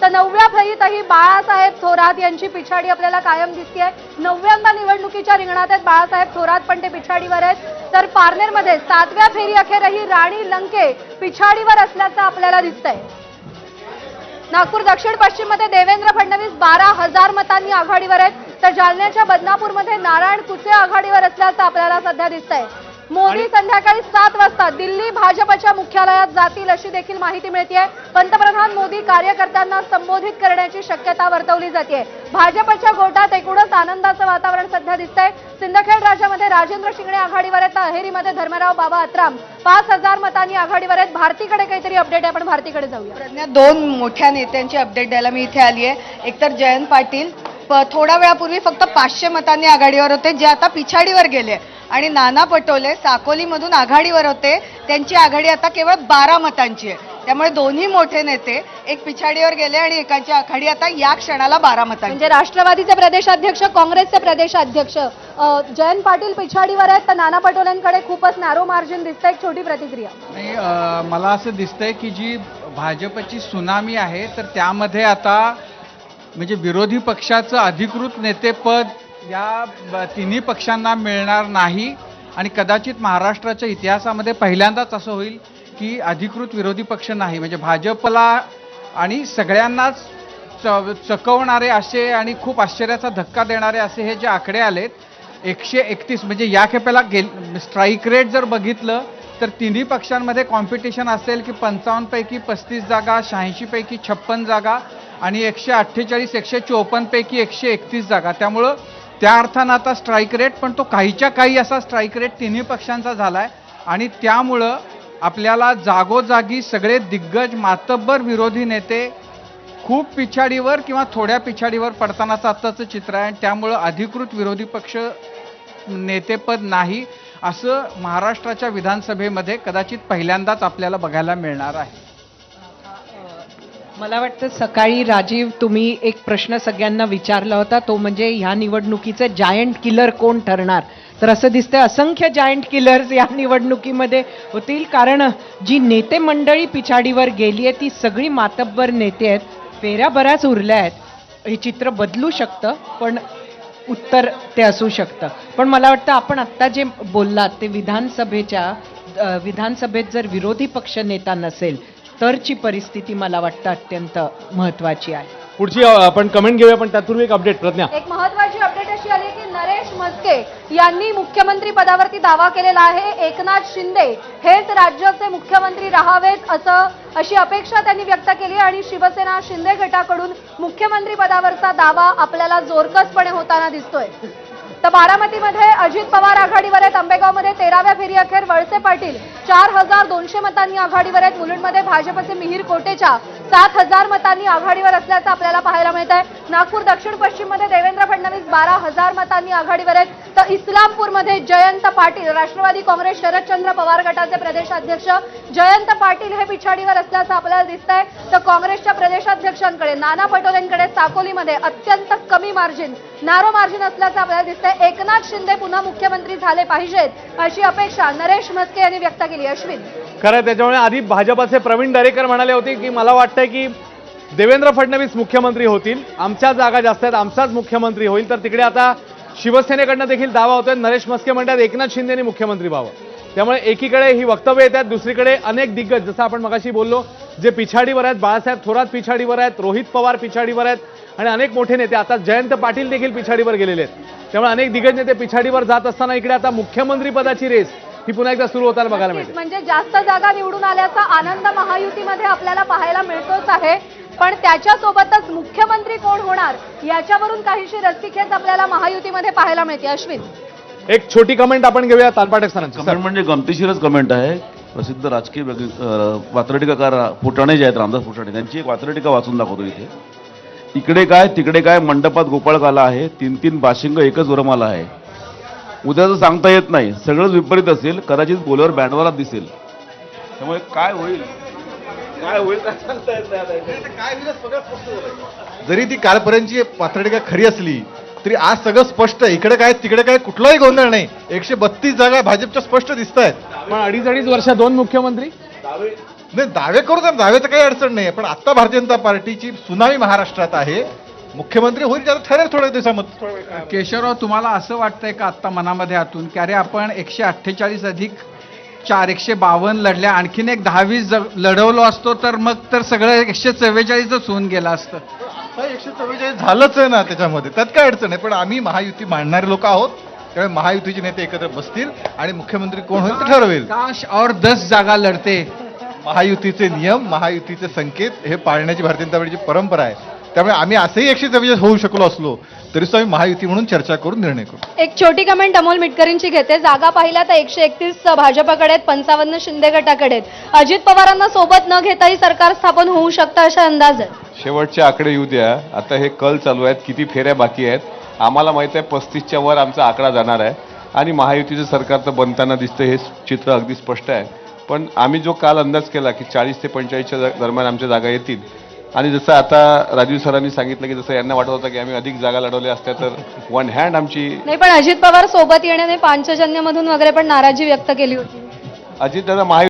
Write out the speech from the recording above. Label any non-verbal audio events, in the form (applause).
तर नवव्या फळीतही बाळासाहेब थोरात यांची पिछाडी आपल्याला कायम दिसते नवव्यांदा निवडणुकीच्या रिंगणात आहेत बाळासाहेब थोरात पण ते पिछाडीवर आहेत. तर पारनेरमध्ये सातव्या फेरी अखेरही राणी लंके पिछाडीवर असल्याचं आपल्याला दिसतंय. नागपूर दक्षिण पश्चिममध्ये देवेंद्र फडणवीस बारा हजार मतांनी आघाडीवर आहेत. तर जालन्याच्या बदनापूरमध्ये नारायण कुचे आघाडीवर असल्याचं आपल्याला सध्या दिसतंय. मोदी संध्याकाळी सात वाजता दिल्ली भाजपच्या मुख्यालयात जातील अशी देखील माहिती मिळते पंतप्रधान मोदी कार्यकर्त्यांना संबोधित करण्याची शक्यता वर्तवली जाते भाजपच्या गोटात एकूणच आनंदाचं वातावरण सध्या दिसतंय. सिंदखेड राज्यामध्ये राजेंद्र शिंगणे आघाडीवर आहेत तर अहेरीमध्ये धर्मराव बाबा अत्राम. पाच हजार मतांनी आघाडीवर आहेत भारतीकडे काहीतरी अपडेट आहे. आपण भारतीकडे जाऊया. प्रज्ञा दोन मोठ्या नेत्यांची अपडेट द्यायला मी इथे आली आहे एकतर जयंत पाटील प- थोड्या वेळापूर्वी फक्त पाचशे मतांनी आघाडीवर होते जे आता पिछाडीवर गेले आणि नाना पटोले साकोलीमधून आघाडीवर होते. त्यांची आघाडी आता केवळ बारा मतांची आहे. त्यामुळे दोन्ही मोठे नेते एक पिछाडीवर गेले आणि एकाची आघाडी आता या क्षणाला बारा मतांची. म्हणजे राष्ट्रवादीचे प्रदेशाध्यक्ष काँग्रेसचे प्रदेशाध्यक्ष जयंत पाटील पिछाडीवर आहेत तर नाना पटोलेंकडे खूपच नॅरो मार्जिन दिसतं एक छोटी प्रतिक्रिया. नाही मला असं दिसतंय की जी भाजपची सुनामी आहे तर त्यामध्ये आता म्हणजे विरोधी पक्षाचं अधिकृत नेतेपद या ब- तिन्ही पक्षांना मिळणार नाही आणि कदाचित महाराष्ट्राच्या इतिहासामध्ये पहिल्यांदाच असं होईल की अधिकृत विरोधी पक्ष नाही. म्हणजे भाजपला आणि सगळ्यांनाच च चकवणारे असे आणि खूप आश्चर्याचा धक्का देणारे असे हे जे आकडे आलेत एकशे एकतीस म्हणजे या खेपेला गेल स्ट्राईक रेट जर बघितलं तर तिन्ही पक्षांमध्ये कॉम्पिटिशन असेल की पंचावन्नपैकी पस्तीस जागा शहाऐंशीपैकी छप्पन जागा आणि एकशे अठ्ठेचाळीस एकशे चोपन्नपैकी एकशे एकतीस जागा. त्यामुळं त्या अर्थानं आता स्ट्राईक रेट पण तो काहीच्या काही असा स्ट्राईक रेट तिन्ही पक्षांचा झाला आहे आणि त्यामुळं आपल्याला जागोजागी सगळे दिग्गज मातब्बर विरोधी नेते खूप पिछाडीवर किंवा थोड्या पिछाडीवर पडतानाचं आत्ताचं चित्र आहे. आणि त्यामुळं अधिकृत विरोधी पक्ष नेतेपद नाही असं महाराष्ट्राच्या विधानसभेमध्ये कदाचित पहिल्यांदाच आपल्याला बघायला मिळणार आहे. मला वाटतं सकाळी राजीव तुम्ही एक प्रश्न सगळ्यांना विचारला होता तो म्हणजे ह्या निवडणुकीचे जायंट किलर कोण ठरणार? तर असं दिसतंय असंख्य जायंट किलर्स या निवडणुकीमध्ये होतील कारण जी नेते मंडळी पिछाडीवर गेली आहे ती सगळी मातब्बर नेते आहेत फेऱ्या बऱ्याच उरल्या आहेत. हे चित्र बदलू शकतं पण उत्तर ते असू शकतं. पण मला वाटतं आपण आत्ता जे बोललात ते विधानसभेच्या विधानसभेत जर विरोधी पक्ष नेता नसेल तरची परिस्थिती मला वाटतं अत्यंत महत्वाची आहे. पुढची आपण कमेंट घेऊया पण त्यापूर्वी एक अपडेट प्रज्ञा. एक महत्वाची अपडेट अशी आली की नरेश म्हस्के यांनी मुख्यमंत्री पदावरती दावा केलेला आहे एकनाथ शिंदे हेच राज्याचे मुख्यमंत्री राहावेत असं अशी अपेक्षा त्यांनी व्यक्त केली आणि शिवसेना शिंदे गटाकडून मुख्यमंत्री पदावरचा दावा आपल्याला जोरकसपणे होताना दिसतोय. तर बारामतीमध्ये अजित पवार आघाडीवर आहेत. आंबेगावमध्ये तेराव्या फेरी अखेर वळसे पाटील चार हजार दोनशे मतांनी आघाडीवर आहेत. मुलुंडमध्ये भाजपचे मिहीर कोटेच्या सात हजार मतांनी आघाडीवर असल्याचं आपल्याला पाहायला मिळत आहे नागपूर दक्षिण पश्चिममध्ये देवेंद्र फडणवीस बारा हजार मतांनी आघाडीवर आहेत. तर इस्लामपूरमध्ये जयंत पाटील राष्ट्रवादी काँग्रेस शरदचंद्र पवार गटाचे प्रदेशाध्यक्ष जयंत पाटील हे पिछाडीवर असल्याचं आपल्याला दिसत आहे तर काँग्रेसच्या प्रदेशाध्यक्षांकडे नाना पटोलेंकडे साकोलीमध्ये अत्यंत कमी मार्जिन नारो मार्जिन असल्याचं आपल्याला दिसतंय. एकनाथ शिंदे पुन्हा मुख्यमंत्री झाले पाहिजेत अशी अपेक्षा नरेश म्हस्के यांनी व्यक्त केली. अश्विन. खरं त्याच्यामुळे आधी भाजपाचे प्रवीण दरेकर म्हणाले होते की मला वाटतं वाटतंय की देवेंद्र फडणवीस मुख्यमंत्री होतील. आमच्या जागा जास्त आहेत आमचाच मुख्यमंत्री होईल. तर तिकडे आता शिवसेनेकडनं देखील दावा होतोय. नरेश मस्के म्हणतात एकनाथ शिंदेनी मुख्यमंत्री व्हावं. त्यामुळे एकीकडे ही वक्तव्य येत आहेत दुसरीकडे अनेक दिग्गज जसं आपण मगाशी बोललो जे पिछाडीवर आहेत बाळासाहेब थोरात पिछाडीवर आहेत रोहित पवार पिछाडीवर आहेत आणि अनेक मोठे नेते आता जयंत पाटील देखील पिछाडीवर गेलेले आहेत. त्यामुळे अनेक दिग्गज नेते पिछाडीवर जात असताना इकडे आता मुख्यमंत्री पदाची रेस ही पुन्हा एकदा सुरू होताना बघायला मिळते. म्हणजे जास्त जागा निवडून आल्याचा आनंद महायुतीमध्ये आपल्याला पाहायला मिळतोच आहे. पण त्याच्यासोबतच मुख्यमंत्री कोण होणार याच्यावरून काहीशी रस्सीखेच आपल्याला महायुतीमध्ये पाहायला मिळते. अश्विन. एक छोटी कमेंट आपण घेऊया तालपाटक सरांची. कमेंट म्हणजे गमतीशीरच कमेंट आहे. प्रसिद्ध राजकीय वात्रटिकाकार फुटाणे जे आहेत रामदास फुटाणे त्यांची एक वात्रटिका वाचून दाखवतो इथे. इकडे काय तिकडे काय मंडपात गोपाळकाला आहे तीन तीन बाशिंग एकच उरमाला आहे. उद्याचं सांगता येत नाही. सगळंच विपरीत असेल. कदाचित बोलवर बँडवाला दिसेल. त्यामुळे काय होईल? काय होईल काय सांगता येत नाही. जरी ती कालपर्यंतची पात्रटिका खरी असली तरी आज सगळं स्पष्ट आहे. इकडे काय तिकडे काय कुठलाही गोंधळ नाही. एकशे बत्तीस जागा भाजपच्या स्पष्ट दिसत आहेत. पण अडीच अडीच वर्ष दोन मुख्यमंत्री? नाही दावे करू तर दाव्याचं काही अडचण नाही पण आता भारतीय जनता पार्टीची सुनामी महाराष्ट्रात आहे. मुख्यमंत्री होईल त्याला ठरेल थोड्या दिवसामध्ये. केशवराव तुम्हाला असं वाटतंय का आत्ता मनामध्ये आतून? की अरे आपण एकशे अठ्ठेचाळीस अधिक चार एकशे बावन्न लढल्या आणखीन एक दहावीस ज- लढवलो असतो तर मग तर सगळं एकशे चव्वेचाळीसच होऊन गेलं असतं. एकशे चव्वेचाळीस झालंच आहे ना त्याच्यामध्ये. त्यात काय अडचण आहे? पण आम्ही महायुती मांडणारे लोक आहोत. त्यामुळे महायुतीचे नेते एकत्र बसतील आणि मुख्यमंत्री कोण होईल ते ठरवेल. काश और दस जागा लढते. महायुतीचे नियम महायुतीचे संकेत हे पाळण्याची भारतीय जनता पार्टीची परंपरा आहे. त्यामुळे आम्ही असंही एकशे चव्वेचाळीस होऊ शकलो असलो तरी सुद्धा आम्ही महायुती म्हणून चर्चा करून निर्णय करू. एक छोटी कमेंट अमोल मिटकरींची घेते. जागा पाहिल्या तर एकशे एकतीस भाजपकडे आहेत पंचावन्न शिंदे गटाकडे आहेत. अजित पवारांना सोबत न घेताही सरकार स्थापन होऊ शकतं असा अंदाज आहे शेवटचे आकडे येऊ द्या. आता हे कल चालू आहेत किती फेऱ्या बाकी आहेत. आम्हाला माहीत आहे पस्तीसच्या वर आमचा आकडा जाणार आहे. आणि महायुतीचं सरकार तर बनताना दिसतं हे चित्र अगदी स्पष्ट आहे. पण आम्ही जो काल अंदाज केला की चाळीस ते पंचेचाळीसच्या दरम्यान आमच्या जागा येतील आणि जसं आता राजीव सरांनी सांगितलं की जसं यांना वाटत होतं की आम्ही अधिक जागा लढवल्या असत्या तर (laughs) वन हँड आमची नाही पण अजित पवार सोबत येण्याने पांचजन्यमधून वगैरे पण नाराजी व्यक्त केली होती. अजितदादा महायु